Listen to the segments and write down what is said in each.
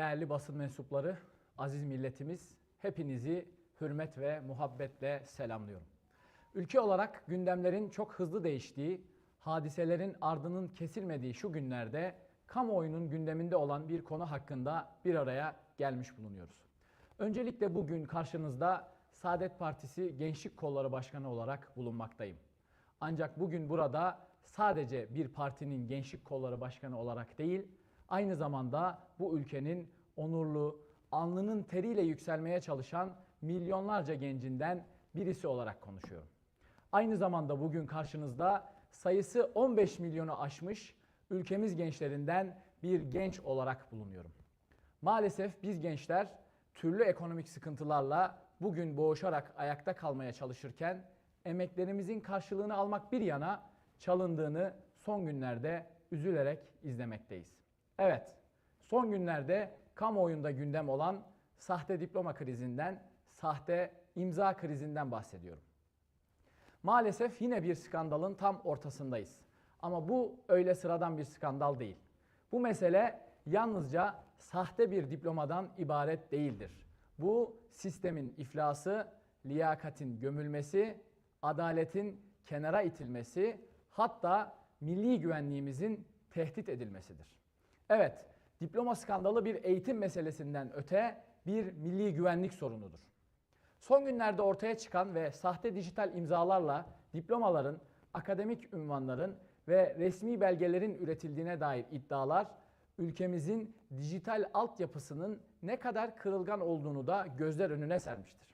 Değerli basın mensupları, aziz milletimiz, hepinizi hürmet ve muhabbetle selamlıyorum. Ülke olarak gündemlerin çok hızlı değiştiği, hadiselerin ardının kesilmediği şu günlerde kamuoyunun gündeminde olan bir konu hakkında bir araya gelmiş bulunuyoruz. Öncelikle bugün karşınızda Saadet Partisi Gençlik Kolları Başkanı olarak bulunmaktayım. Ancak bugün burada sadece bir partinin gençlik kolları başkanı olarak değil, aynı zamanda bu ülkenin onurlu, alnının teriyle yükselmeye çalışan milyonlarca gencinden birisi olarak konuşuyorum. Aynı zamanda bugün karşınızda sayısı 15 milyonu aşmış ülkemiz gençlerinden bir genç olarak bulunuyorum. Maalesef biz gençler türlü ekonomik sıkıntılarla bugün boğuşarak ayakta kalmaya çalışırken emeklerimizin karşılığını almak bir yana çalındığını son günlerde üzülerek izlemekteyiz. Evet, son günlerde kamuoyunda gündem olan sahte diploma krizinden, sahte imza krizinden bahsediyorum. Maalesef yine bir skandalın tam ortasındayız. Ama bu öyle sıradan bir skandal değil. Bu mesele yalnızca sahte bir diplomadan ibaret değildir. Bu sistemin iflası, liyakatin gömülmesi, adaletin kenara itilmesi, hatta milli güvenliğimizin tehdit edilmesidir. Evet, diploma skandalı bir eğitim meselesinden öte bir milli güvenlik sorunudur. Son günlerde ortaya çıkan ve sahte dijital imzalarla diplomaların, akademik ünvanların ve resmi belgelerin üretildiğine dair iddialar ülkemizin dijital altyapısının ne kadar kırılgan olduğunu da gözler önüne sermiştir.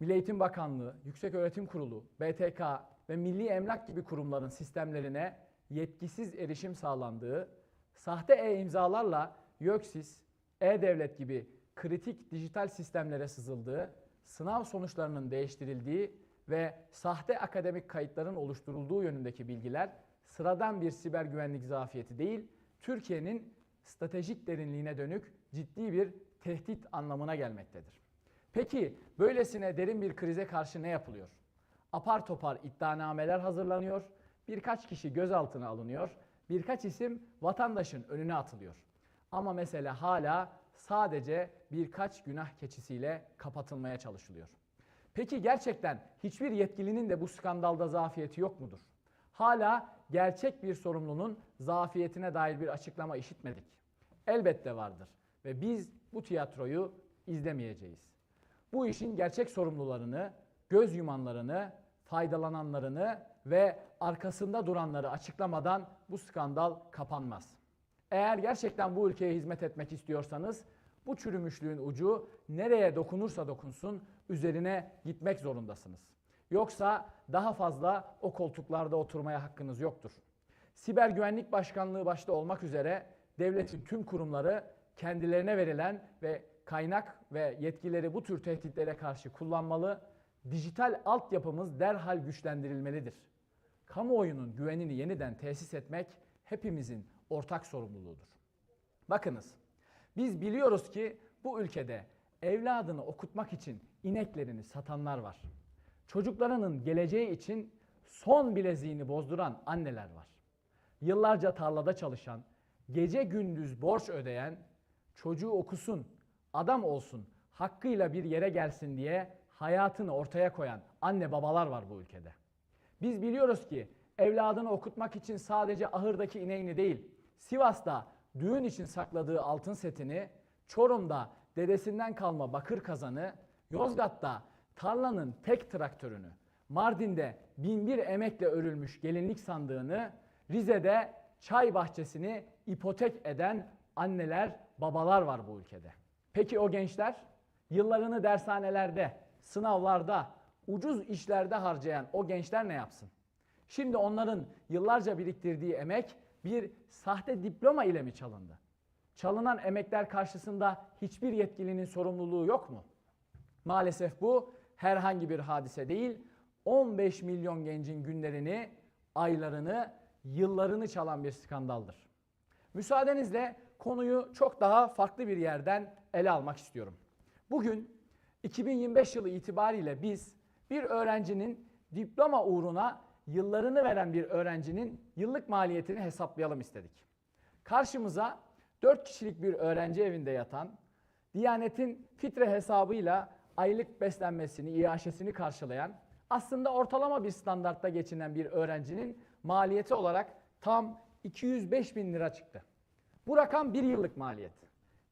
Milli Eğitim Bakanlığı, Yükseköğretim Kurulu, BTK ve Milli Emlak gibi kurumların sistemlerine yetkisiz erişim sağlandığı, sahte e-imzalarla YÖKSİS, E-Devlet gibi kritik dijital sistemlere sızıldığı, sınav sonuçlarının değiştirildiği ve sahte akademik kayıtların oluşturulduğu yönündeki bilgiler sıradan bir siber güvenlik zafiyeti değil, Türkiye'nin stratejik derinliğine dönük ciddi bir tehdit anlamına gelmektedir. Peki böylesine derin bir krize karşı ne yapılıyor? Apar topar iddianameler hazırlanıyor, birkaç kişi gözaltına alınıyor, birkaç isim vatandaşın önüne atılıyor. Ama mesele hala sadece birkaç günah keçisiyle kapatılmaya çalışılıyor. Peki gerçekten hiçbir yetkilinin de bu skandalda zafiyeti yok mudur? Hala gerçek bir sorumlunun zafiyetine dair bir açıklama işitmedik. Elbette vardır ve biz bu tiyatroyu izlemeyeceğiz. Bu işin gerçek sorumlularını, göz yumanlarını, faydalananlarını ve arkasında duranları açıklamadan bu skandal kapanmaz. Eğer gerçekten bu ülkeye hizmet etmek istiyorsanız bu çürümüşlüğün ucu nereye dokunursa dokunsun üzerine gitmek zorundasınız. Yoksa daha fazla o koltuklarda oturmaya hakkınız yoktur. Siber Güvenlik Başkanlığı başta olmak üzere devletin tüm kurumları kendilerine verilen ve kaynak ve yetkileri bu tür tehditlere karşı kullanmalı, dijital altyapımız derhal güçlendirilmelidir. Kamuoyunun güvenini yeniden tesis etmek hepimizin ortak sorumluluğudur. Bakınız, biz biliyoruz ki bu ülkede evladını okutmak için ineklerini satanlar var. Çocuklarının geleceği için son bileziğini bozduran anneler var. Yıllarca tarlada çalışan, gece gündüz borç ödeyen, çocuğu okusun, adam olsun, hakkıyla bir yere gelsin diye hayatını ortaya koyan anne babalar var bu ülkede. Biz biliyoruz ki evladını okutmak için sadece ahırdaki ineğini değil, Sivas'ta düğün için sakladığı altın setini, Çorum'da dedesinden kalma bakır kazanı, Yozgat'ta tarlanın tek traktörünü, Mardin'de binbir emekle örülmüş gelinlik sandığını, Rize'de çay bahçesini ipotek eden anneler, babalar var bu ülkede. Peki o gençler? Yıllarını dershanelerde, sınavlarda, ucuz işlerde harcayan o gençler ne yapsın? Şimdi onların yıllarca biriktirdiği emek bir sahte diploma ile mi çalındı? Çalınan emekler karşısında hiçbir yetkilinin sorumluluğu yok mu? Maalesef bu herhangi bir hadise değil. 15 milyon gencin günlerini, aylarını, yıllarını çalan bir skandaldır. Müsaadenizle konuyu çok daha farklı bir yerden ele almak istiyorum. Bugün 2025 yılı itibariyle biz bir öğrencinin diploma uğruna yıllarını veren bir öğrencinin yıllık maliyetini hesaplayalım istedik. Karşımıza 4 kişilik bir öğrenci evinde yatan, Diyanet'in fitre hesabıyla aylık beslenmesini, iaşesini karşılayan, aslında ortalama bir standartta geçinen bir öğrencinin maliyeti olarak tam 205 bin lira çıktı. Bu rakam bir yıllık maliyet.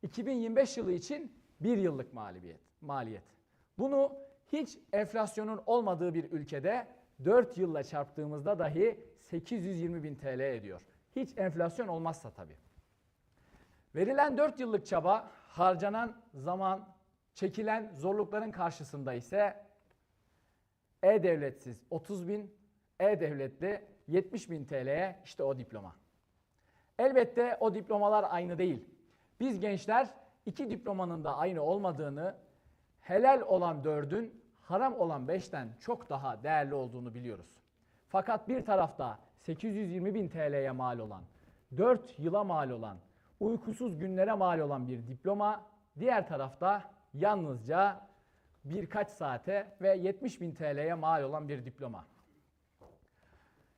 2025 yılı için bir yıllık maliyet. maliyet. Bunu hiç enflasyonun olmadığı bir ülkede 4 yılla çarptığımızda dahi 820 bin TL ediyor. Hiç enflasyon olmazsa tabii. Verilen 4 yıllık çaba, harcanan zaman, çekilen zorlukların karşısında ise e-devletsiz 30 bin, e-devletli 70 bin TL'ye işte o diploma. Elbette o diplomalar aynı değil. Biz gençler iki diplomanın da aynı olmadığını, helal olan dördün haram olan beşten çok daha değerli olduğunu biliyoruz. Fakat bir tarafta 820 bin TL'ye mal olan, 4 yıla mal olan, uykusuz günlere mal olan bir diploma, diğer tarafta yalnızca birkaç saate ve 70 bin TL'ye mal olan bir diploma.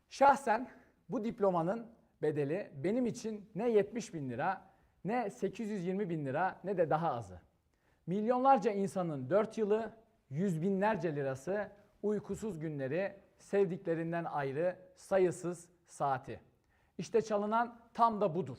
Şahsen bu diplomanın bedeli benim için ne 70 bin lira, ne 820 bin lira, ne de daha azı. Milyonlarca insanın 4 yılı, yüz binlerce lirası, uykusuz günleri, sevdiklerinden ayrı sayısız saati. İşte çalınan tam da budur.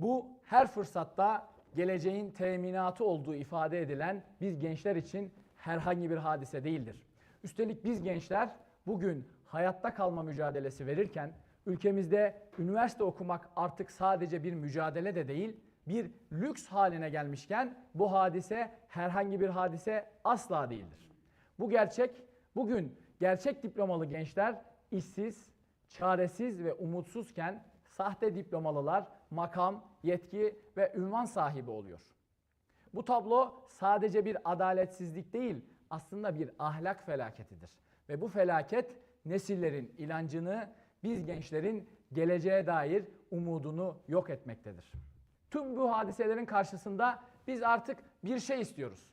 Bu her fırsatta geleceğin teminatı olduğu ifade edilen biz gençler için herhangi bir hadise değildir. Üstelik biz gençler bugün hayatta kalma mücadelesi verirken ülkemizde üniversite okumak artık sadece bir mücadele de değil, bir lüks haline gelmişken bu hadise herhangi bir hadise asla değildir. Bu gerçek bugün gerçek diplomalı gençler işsiz, çaresiz ve umutsuzken sahte diplomalılar makam, yetki ve ünvan sahibi oluyor. Bu tablo sadece bir adaletsizlik değil, aslında bir ahlak felaketidir. Ve bu felaket nesillerin inancını, biz gençlerin geleceğe dair umudunu yok etmektedir. Tüm bu hadiselerin karşısında biz artık bir şey istiyoruz.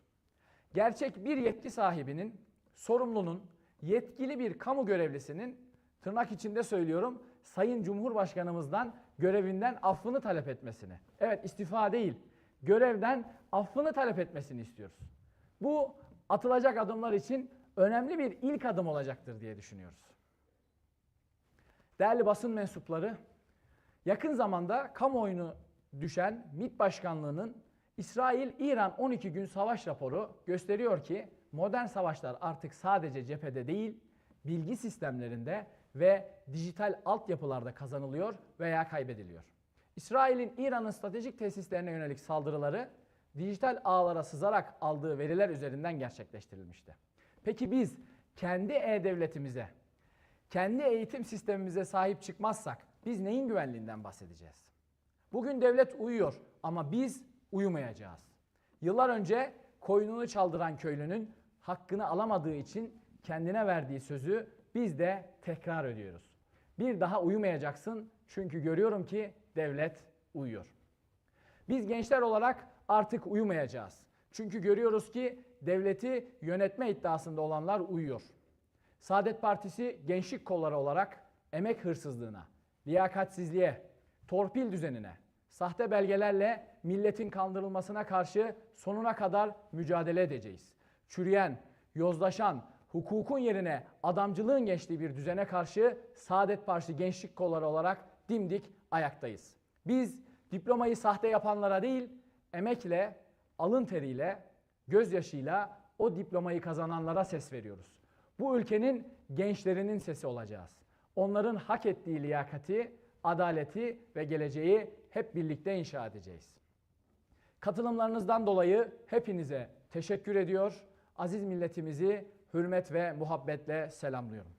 Gerçek bir yetki sahibinin, sorumlunun, yetkili bir kamu görevlisinin tırnak içinde söylüyorum Sayın Cumhurbaşkanımızdan görevinden affını talep etmesini. Evet istifa değil, görevden affını talep etmesini istiyoruz. Bu atılacak adımlar için önemli bir ilk adım olacaktır diye düşünüyoruz. Değerli basın mensupları, yakın zamanda kamuoyunu düşen MİT Başkanlığı'nın İsrail-İran 12 gün savaş raporu gösteriyor ki modern savaşlar artık sadece cephede değil, bilgi sistemlerinde ve dijital altyapılarda kazanılıyor veya kaybediliyor. İsrail'in İran'ın stratejik tesislerine yönelik saldırıları dijital ağlara sızarak aldığı veriler üzerinden gerçekleştirilmişti. Peki biz kendi e-devletimize, kendi eğitim sistemimize sahip çıkmazsak biz neyin güvenliğinden bahsedeceğiz? Bugün devlet uyuyor ama biz uyumayacağız. Yıllar önce koyununu çaldıran köylünün hakkını alamadığı için kendine verdiği sözü biz de tekrar ediyoruz. Bir daha uyumayacaksın çünkü görüyorum ki devlet uyuyor. Biz gençler olarak artık uyumayacağız. Çünkü görüyoruz ki devleti yönetme iddiasında olanlar uyuyor. Saadet Partisi gençlik kolları olarak emek hırsızlığına, liyakatsizliğe, torpil düzenine, sahte belgelerle milletin kandırılmasına karşı sonuna kadar mücadele edeceğiz. Çürüyen, yozlaşan, hukukun yerine adamcılığın geçtiği bir düzene karşı Saadet Partisi gençlik kolları olarak dimdik ayaktayız. Biz diplomayı sahte yapanlara değil, emekle, alın teriyle, gözyaşıyla o diplomayı kazananlara ses veriyoruz. Bu ülkenin gençlerinin sesi olacağız. Onların hak ettiği liyakati, adaleti ve geleceği hep birlikte inşa edeceğiz. Katılımlarınızdan dolayı hepinize teşekkür ediyor. Aziz milletimizi hürmet ve muhabbetle selamlıyorum.